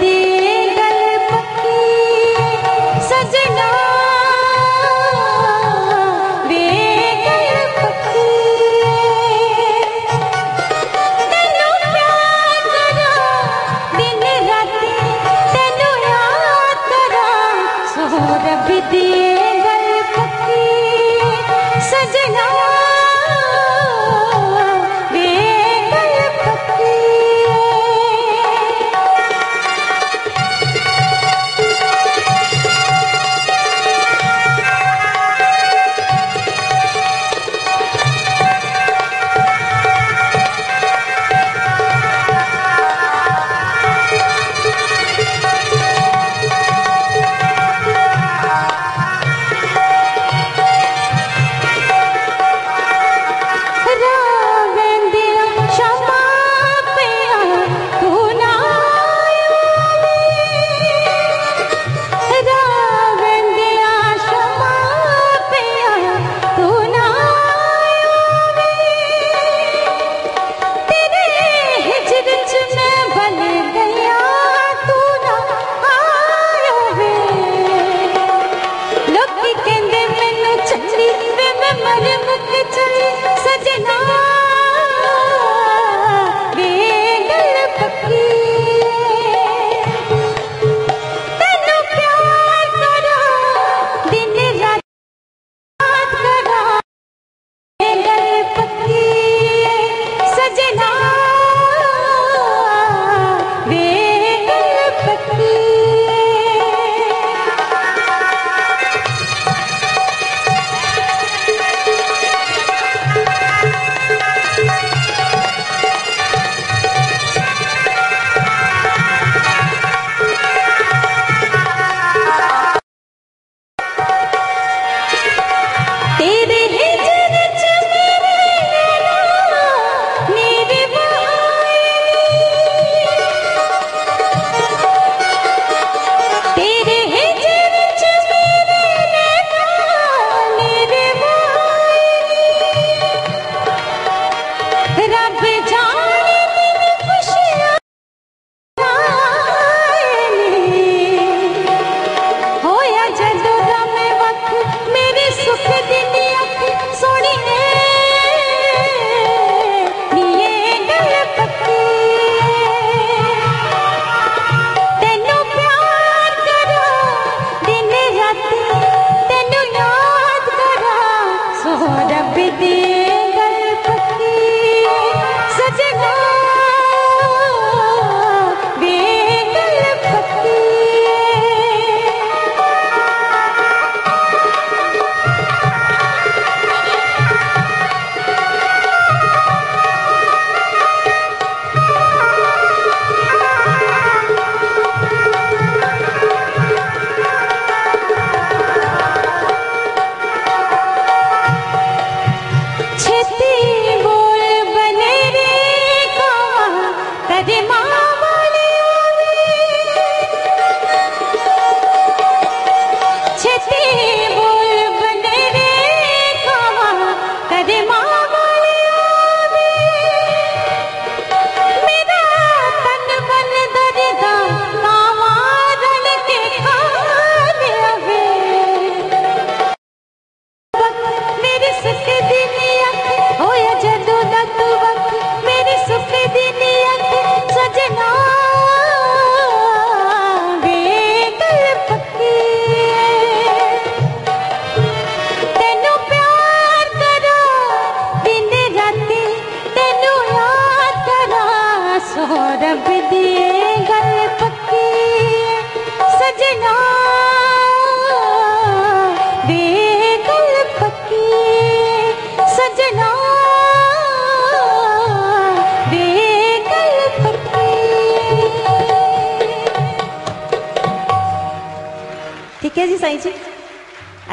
দিয়ে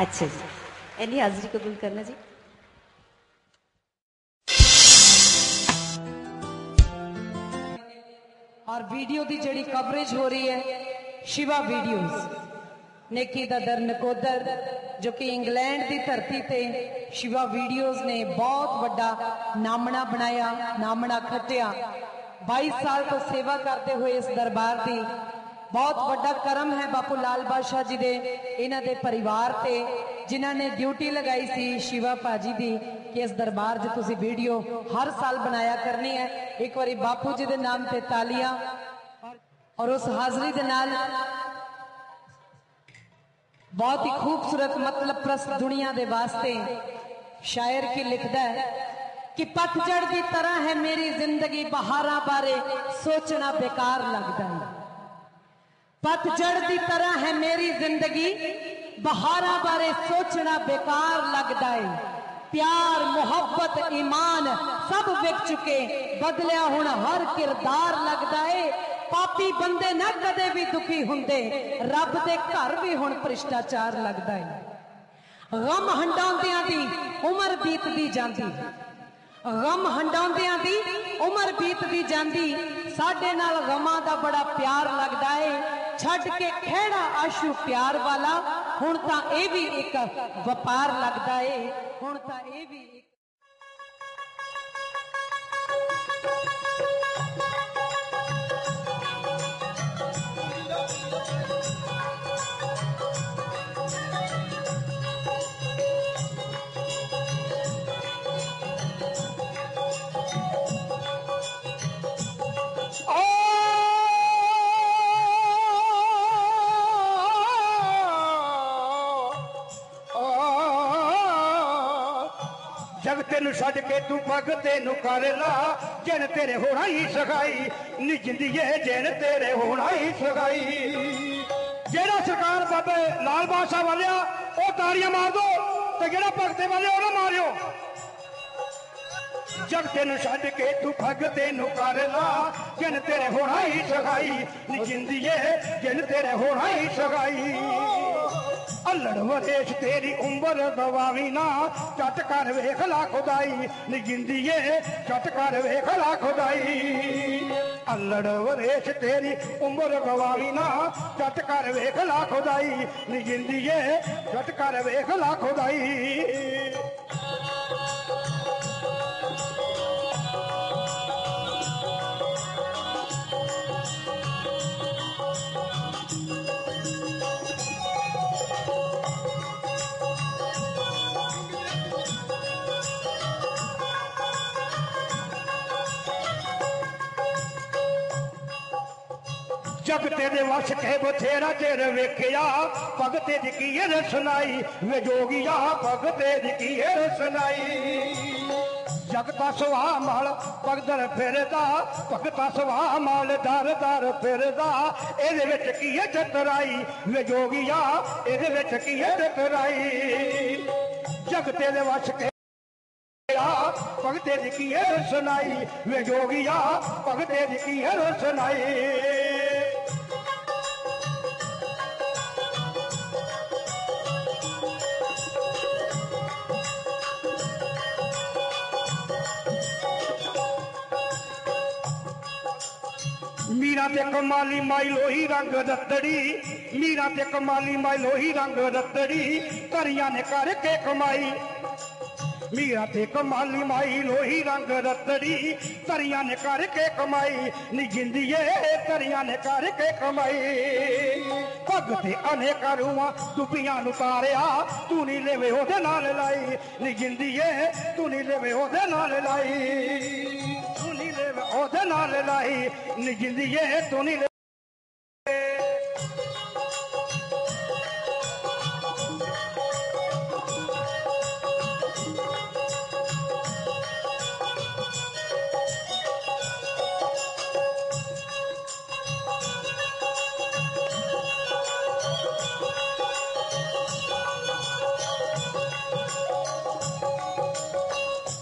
अच्छा जी एनी हाजिरी कबूल करना जी ਔਰ ਵੀਡੀਓ ਦੀ ਜਿਹੜੀ ਕਵਰੇਜ ਹੋ ਰਹੀ ਹੈ ਸ਼ਿਵਾ ਵੀਡੀਓਜ਼ ਨੇਕੀ ਦਾ ਦਰ ਨਕੋਦਰ ਜੋ ਕਿ ਇੰਗਲੈਂਡ ਦੀ ਧਰਤੀ ਤੇ ਸ਼ਿਵਾ ਵੀਡੀਓਜ਼ ਨੇ ਬਹੁਤ ਵੱਡਾ ਨਾਮਣਾ ਬਣਾਇਆ ਨਾਮਣਾ ਖੱਟਿਆ 22 ਸਾਲ ਤੋਂ ਸੇਵਾ ਕਰਦੇ ਹੋਏ ਇਸ ਦਰਬਾਰ ਦੀ ਬਹੁਤ ਵੱਡਾ ਕਰਮ ਹੈ ਬਾਪੂ ਲਾਲ ਬਾਦਸ਼ਾਹ ਜੀ ਦੇ ਇਹਨਾਂ ਦੇ ਪਰਿਵਾਰ ਤੇ ਜਿਨ੍ਹਾਂ ਨੇ ਡਿਊਟੀ ਲਗਾਈ ਸੀ ਸ਼ਿਵਾ ਭਾਜੀ ਦੀ ਕਿ ਇਸ ਦਰਬਾਰ 'ਚ ਤੁਸੀਂ ਵੀਡੀਓ ਹਰ ਸਾਲ ਬਣਾਇਆ ਕਰਨੀ ਹੈ ਇੱਕ ਵਾਰੀ ਬਾਪੂ ਜੀ ਦੇ ਨਾਮ ਤੇ ਤਾਲੀਆਂ ਔਰ ਉਸ ਹਾਜ਼ਰੀ ਦੇ ਨਾਲ ਬਹੁਤ ਹੀ ਖੂਬਸੂਰਤ ਮਤਲਬ ਪ੍ਰਸਤ ਦੁਨੀਆ ਦੇ ਵਾਸਤੇ ਸ਼ਾਇਰ ਕੀ ਲਿਖਦਾ ਹੈ ਕਿ ਪਤਝੜ ਦੀ ਤਰ੍ਹਾਂ ਹੈ ਮੇਰੀ ਜ਼ਿੰਦਗੀ ਬਹਾਰਾਂ ਬਾਰੇ ਸੋਚਣਾ ਬੇਕਾਰ ਲੱਗਦਾ ਹੈ ਪਤਝੜ ਦੀ ਤਰ੍ਹਾਂ ਹੈ ਮੇਰੀ ਜ਼ਿੰਦਗੀ ਬਹਾਰਾਂ ਬਾਰੇ ਸੋਚਣਾ ਬੇਕਾਰ ਲੱਗਦਾ ਹੈ ਪਿਆਰ ਮੁਹੱਬਤ ਈਮਾਨ ਸਭ ਵਿਕ ਚੁੱਕੇ ਬਦਲਿਆ ਹੁਣ ਹਰ ਕਿਰਦਾਰ ਲੱਗਦਾ ਏ ਪਾਪੀ ਬੰਦੇ ਨਾ ਕਦੇ ਵੀ ਦੁਖੀ ਹੁੰਦੇ ਰੱਬ ਦੇ ਘਰ ਵੀ ਹੁਣ ਭ੍ਰਿਸ਼ਟਾਚਾਰ ਲੱਗਦਾ ਏ ਗਮ ਹੰਡਾਉਂਦਿਆਂ ਦੀ ਉਮਰ ਬੀਤਦੀ ਜਾਂਦੀ ਗਮ ਹੰਡਾਉਂਦਿਆਂ ਦੀ ਉਮਰ ਬੀਤਦੀ ਜਾਂਦੀ ਸਾਡੇ ਨਾਲ ਗਮਾਂ ਦਾ ਬੜਾ ਪਿਆਰ ਲੱਗਦਾ ਏ ਛੱਡ ਕੇ ਖਿਹੜਾ ਆਸ਼ੂ ਪਿਆਰ ਵਾਲਾ ਹੁਣ ਤਾਂ ਇਹ ਵੀ ਇੱਕ ਵਪਾਰ ਲੱਗਦਾ ਏ ਹੁਣ ਤਾਂ ਇਹ ਵੀ ਜਗ ਤੈਨੂੰ ਛੱਡ ਕੇ ਤੂੰ ਪੱਗ ਤੈਨੂੰ ਕਰ ਲਾ, ਜਨ ਤੇਰੇ ਹੋਣਾ ਹੀ ਸਗਾਈ ਨੀ ਜਿੰਦੀਏ ਜਨ ਤੇਰੇ ਹੋਣਾ ਹੀ ਸਗਾਈ ਜਿਹੜਾ ਸਰਕਾਰ ਬਾਬੇ ਲਾਲ ਬਾਦਸ਼ਾਹ ਵਾਲਿਆ, ਉਹ ਤਾੜੀਆਂ ਮਾਰ ਦੋ ਤੇ ਜਿਹੜਾ ਭਗਤੇ ਵਾਲਿਆ ਉਹ ਨਾ ਮਾਰਿਓ। ਜਗ ਤੈਨੂੰ ਛੱਡ ਕੇ ਤੂੰ ਭਗ ਤੈਨੂੰ ਕਰ ਲਾ, ਜਨ ਤੇਰੇ ਹੋਣਾ ਹੀ ਸਗਾਈ ਨੀ ਜਿੰਦੀਏ ਜਨ ਤੇਰੇ ਹੋਣਾ ਹੀ ਸਗਾਈ ਅਲੜ ਵਰੇਸ਼ ਤੇਰੀ ਉਮਰ ਗਵਾਵੀ ਨਾ। ਚੱਟ ਕਰ ਵੇਖ ਲਾ ਖੁਦਾਈ। ਨੀ ਜਿੰਦੀਏ ਚੱਟ ਕਰ ਵੇਖ ਲਾ ਖੁਦਾਈ। ਅਲੜ ਵਰੇਸ਼ ਤੇਰੀ ਉਮਰ ਗਵਾਵੀ ਨਾ। ਚੱਟ ਕਰ ਵੇਖ ਲਾ ਖੁਦਾਈ। ਨੀ ਜਿੰਦੀਏ ਚੱਟ ਕਰ ਵੇਖ ਲਾ ਖੁਦਾਈ। ਜਗ ਤੇਰੇ ਵਸ ਕੇ ਬਥੇਰਾ ਚਿਰ ਵੇਖਿਆ। ਭਗਤੇ ਦੀ ਕੀ ਰਸਨਾਈ? ਵੇ ਜੋਗੀਆ ਭਗਤੇ ਦੀ ਕੀ ਰਸਨਾਈ? ਜਗ ਸਵਾ ਮਾਲ ਭਗਦਰ ਫਿਰਦਾ, ਭਗਤਾ ਸਵਾ ਮਾਲ ਦਰ ਦਰ ਫਿਰਦਾ। ਇਹਦੇ ਵਿੱਚ ਕੀ ਹੈ ਚਤਰਾਈ ਵੇ ਜੋਗੀਆ ਇਹਦੇ ਵਿੱਚ ਕੀ ਹੈ ਚਤਰਾਈ ਜਗ ਤੇਰੇ ਵਸ ਕੇ ਭਗਤੇ ਦੀ ਕੀ ਰਸਨਾਈ? ਵੇ ਜੋਗੀਆ ਭਗਤੇ ਦੀ ਕੀ ਰਸਨਾਈ? ਮੀਰਾ ਤੇ ਕਮਾਲੀ ਮਾਈ ਲੋਹੀ ਰੰਗ ਰੱਤੜੀ ਮੀਰਾ ਤੇ ਕਮਾਲੀ ਮਾਈ ਲੋਹੀ ਰੰਗ ਰੱਤੜੀ ਕਰੀਆਂ ਨੇ ਕਰਕੇ ਕਮਾਈ। ਮੀਰਾ ਤੇ ਕਮਾਲੀ ਮਾਈ ਲੋਹੀ ਰੰਗ ਰੱਤੜੀ ਤਰੀਆਂ ਨੇ ਕਰਕੇ ਕਮਾਈ। ਨੀ ਜਿੰਦੀਏ ਤਰੀਆਂ ਨੇ ਕਰਕੇ ਕਮਾਈ। ਭਗਤੇ ਅਨੇਕਾਂ ਰੂਹਾਂ ਦੁਪੀਆਂ ਨੂੰ ਤਾਰਿਆ। ਤੂੰ ਨਹੀਂ ਲੈਵੇ ਉਹਦੇ ਨਾਲ ਲਾਈ। ਨੀ ਜਿੰਦੀਏ ਤੂੰ ਨੀ ਲੈਵੇ ਉਹਦੇ ਨਾਲ ਲਾਈ। ਉਹਦੇ ਨਾਲ ਲਾਈ ਨੀ ਜਿੰਦੀਏ ਤੂੰ ਨਹੀਂ ਲੈ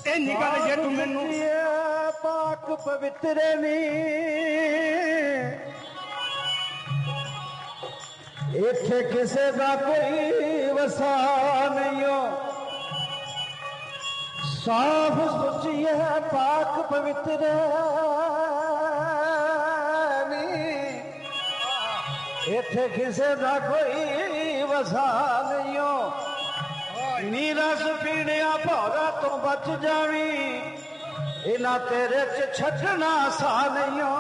ਇੰਨੀ ਗੱਲ ਜੇ ਤੂੰ ਮੈਨੂੰ पवित्र नी इथे किसी का कोई वसा नहीं हो। साफ़ सुची है पाक पवित्र इथे किसी का कोई वसा नहीं हो। नीरा सुपीने भौरा तो बच जावी। ਇਹਨਾਂ ਤੇਰੇ ਚ ਛੱਡਣਾ ਸਾ ਨਹੀਂਓ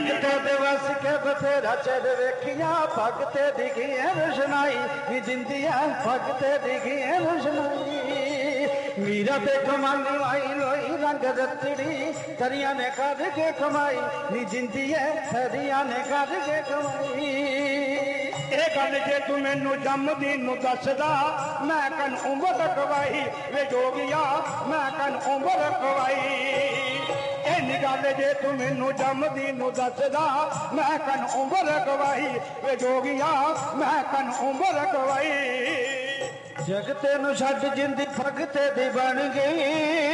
ਜਗਤੇ ਦੇ ਕੇ ਬਥੇਰਾ ਚੜ ਵੇਖੀਆਂ ਭਗਤੇ ਦਿਖੀਆਂ ਰਸ਼ਨਾਈ। ਨੀ ਜਿੰਦੀਆਂ ਭਗਤੇ ਦਿਖੀਆਂ ਰਸ਼ਨਾਈ। ਮੀਰਾ ਤੇ ਕਮਾਈ ਆਈ ਲੋਈ ਰੰਗ ਰਤੜੀ, ਤਰੀਆਂ ਨੇ ਕਰ ਕੇ ਕਮਾਈ। ਨੀ ਜਿੰਦੀਆਂ ਤਰੀਆਂ ਨੇ ਕੱਢ ਕੇ ਕਮਾਈ। ਇਹ ਗੱਲ ਜੇ ਤੂੰ ਮੈਨੂੰ ਜੰਮਦੀਨ ਨੂੰ ਦੱਸਦਾ, ਮੈਂ ਕਨ ਉਮਰ ਕਵਾਈ ਵੇ ਜੋਗਿਆ, ਮੈਂ ਕਨ ਉਮਰ ਕਵਾਈ ਇਹ ਨੀ ਗੱਲ ਜੇ ਤੂੰ ਮੈਨੂੰ ਜੰਮਦੀਨ ਨੂੰ ਦੱਸਦਾ, ਮੈਂ ਕਨ ਉਮਰ ਕਵਾਈ ਵੇ ਜੋਗਿਆ, ਮੈਂ ਕਨ ਉਮਰ ਕਵਾਈ ਜਗਤੇ ਨੂੰ ਛੱਡ ਜਿੰਦੀ ਭਗਤੇ ਦੀ ਬਣ ਗਈ।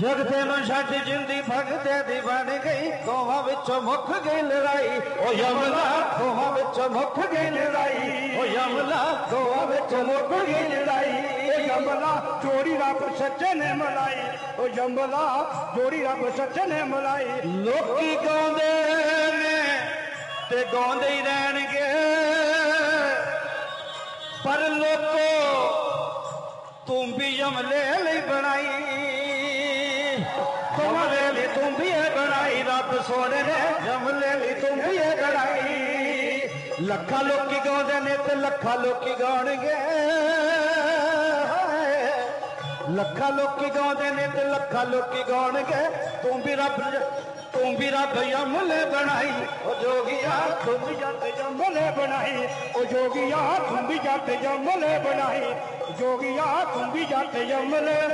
ਜਗਤੇ ਨੂੰ ਛੱਡ ਜਿੰਦੀ ਭਗਤੇ ਦੀ ਬਣ ਗਈ ਦੋਹਾਂ ਵਿੱਚੋਂ ਮੁੱਕ ਗਈ ਲੜਾਈ ਓ ਯਮਲਾ ਦੋਹਾਂ ਵਿੱਚੋਂ ਮੁੱਕ ਗਈ ਲੜਾਈ ਓ ਯਮਲਾ ਦੋਹਾਂ ਵਿੱਚੋਂ ਮੁੱਕ ਗਈ ਲੜਾਈ ਓ ਜੰਬਲਾ ਜੋੜੀ ਰੱਬ ਸੱਚੇ ਨੇ ਮਲਾਈ ਓ ਜੰਬਲਾ ਜੋੜੀ ਰੱਬ ਸੱਚੇ ਨੇ ਮਲਾਈ ਲੋਕੀ ਗਾਉਂਦੇ ਨੇ ਤੇ ਗਾਉਂਦੇ ਹੀ ਰਹਿਣਗੇ ਪਰ ਲੋਕੋ ਤੂੰ ਵੀ ਯਮਲੇ ਲਈ ਬਣਾਈ हवेली तुम भी है गड़ाई, रब सोने ने तुम भी है लखा लोग गाने ने तो लखा लोग गाने लखा लोग गाने ने तो लखा लोग गाने तुम भी रब ਤੂੰ ਵੀ ਰੱਬ ਯਮਲੇ ਬਣਾਈ। ਉਹ ਜੋਗੀਆ ਤੂੰ ਵੀ ਜੱਟ ਜੰਬਲੇ ਬਣਾਈ। ਓ ਜੋਗੀਆ ਤੂੰ ਵੀ ਜੱਟ ਜੰਬਲੇ ਬਣਾਈ। ਜੋਗੀਆ ਤੂੰ ਵੀ ਜੱਟ ਬਣਾਈ।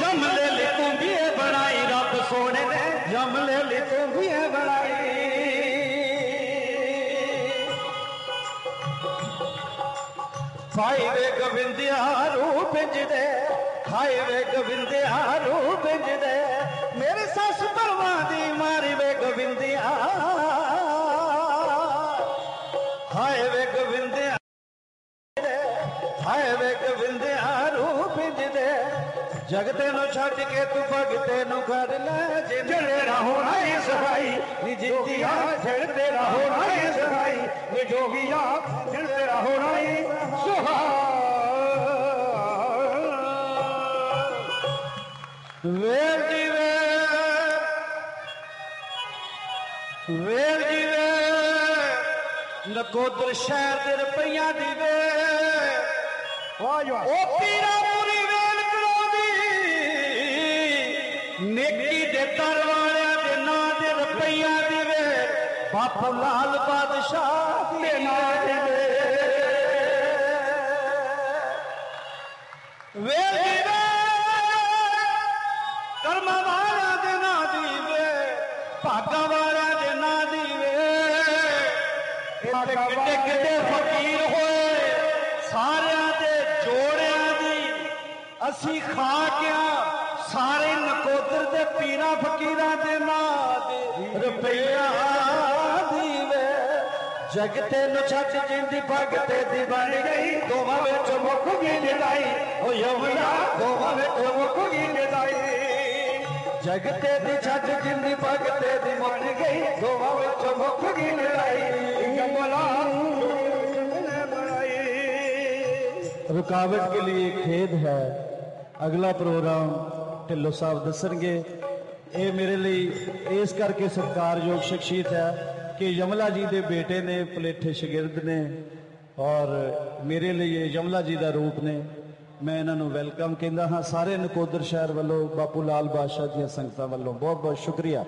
ਯਮਲੇ ਲਈ ਤੂੰ ਵੀ ਬਣਾਈ ਰੱਬ ਸੋਹਣੇ ਨੇ। ਯਮਲੇ ਲਈ ਤੂੰ ਵੀ ਬਣਾਈ। ਹਾਏ ਵੇ ਗੋਬਿੰਦਿਆ ਰੂਪ ਦੇ ਹਾਏ ਵੇ ਗੋਬਿੰਦਿਆ ਰੂਪ ਦੇ ਜਗਤੇ ਨੂੰ ਛੱਡ ਕੇ ਤੂੰ ਭਗਤੇ ਨੂੰ ਕਰ ਲੈ ਜੇ ਜਿਹੜੇ ਹੋਣਾ ਏ ਸਫਾਈ ਨੀ ਜੋਗੀਆ ਜਿੰਦਿਆ ਛੇੜ ਤੇਰਾ ਹੋਣਾ ਏ ਸਫਾਈ ਨੀ ਜੋਗੀਆ ਛੇੜ ਤੇਰਾ ਹੋਣਾ ਏ ਸੁਹਾਗ ਵੇਰ ਜੀ ਵੇਰ ਵੇਰ ਜੀ ਵੇਰ ਨਕੋਦਰ ਸ਼ਹਿਰ ਦੇ ਰੁਪਈਆਂ ਦੀ ਵੇਰ ਵਾਹ ਜੀ ਵਾਹ ਉਹ ਪੀਰਾ नेकी देता रवाया दे ना दे रुपया देवे। बापू लाल बादशाह दे ना देवे। वे देवे। कर्म वाला दे ना दीवे। भागा वाला दे ना दीवे। कितने कितने फकीर होए। सारे आते जोड़े दी असी खा क्या? ਸਾਰਿਆਂ ਦੇ ਜੋੜਿਆਂ ਦੀ ਅਸੀਂ ਖਾ ਗਿਆ ਸਾਰੇ ਨਕੋਦਰ ਦੇ ਪੀਰਾਂ ਫਕੀਰਾਂ ਦੇ ਨਾਂ ਦੇ ਰੁਪਈਆ ਦੀ ਵੇ ਜਗਤੇ ਨੂੰ ਛੱਡ ਜਿੰਦੀ ਭਗਤੇ ਦੀ ਬਣ ਗਈ ਦੋਵਾਂ ਵਿੱਚ ਮੁੱਕ ਗਈ ਲੜਾਈ ਓ ਯਮਨਾ ਦੋਵਾਂ ਵਿੱਚ ਮੁੱਕ ਗਈ ਲੜਾਈ ਜਗਤੇ ਦੀ ਛੱਡ ਜਿੰਦੀ ਭਗਤੇ ਦੀ ਮੁੱਕ ਗਈ ਦੋਵਾਂ ਵਿੱਚ ਮੁੱਕ ਗਈ ਲੜਾਈ ਜੰਬਲਾ ਬਣਾਈ रुकावट के लिए खेद है ਅਗਲਾ ਪ੍ਰੋਗਰਾਮ ਢਿੱਲੋਂ ਸਾਹਿਬ ਦੱਸਣਗੇ। ਇਹ ਮੇਰੇ ਲਈ ਇਸ ਕਰਕੇ ਸਤਿਕਾਰਯੋਗ ਸ਼ਖਸੀਅਤ ਹੈ ਕਿ ਯਮਲਾ ਜੀ ਦੇ ਬੇਟੇ ਨੇ ਪਲੇਠੇ ਸ਼ਾਗਿਰਦ ਨੇ ਔਰ ਮੇਰੇ ਲਈ ਇਹ ਯਮਲਾ ਜੀ ਦਾ ਰੂਪ ਨੇ। ਮੈਂ ਇਹਨਾਂ ਨੂੰ ਵੈਲਕਮ ਕਹਿੰਦਾ ਹਾਂ। ਸਾਰੇ ਨਕੋਦਰ ਸ਼ਹਿਰ ਵੱਲੋਂ ਬਾਪੂ ਲਾਲ ਬਾਦਸ਼ਾਹ ਦੀਆਂ ਸੰਗਤਾਂ ਵੱਲੋਂ ਬਹੁਤ ਬਹੁਤ ਸ਼ੁਕਰੀਆ।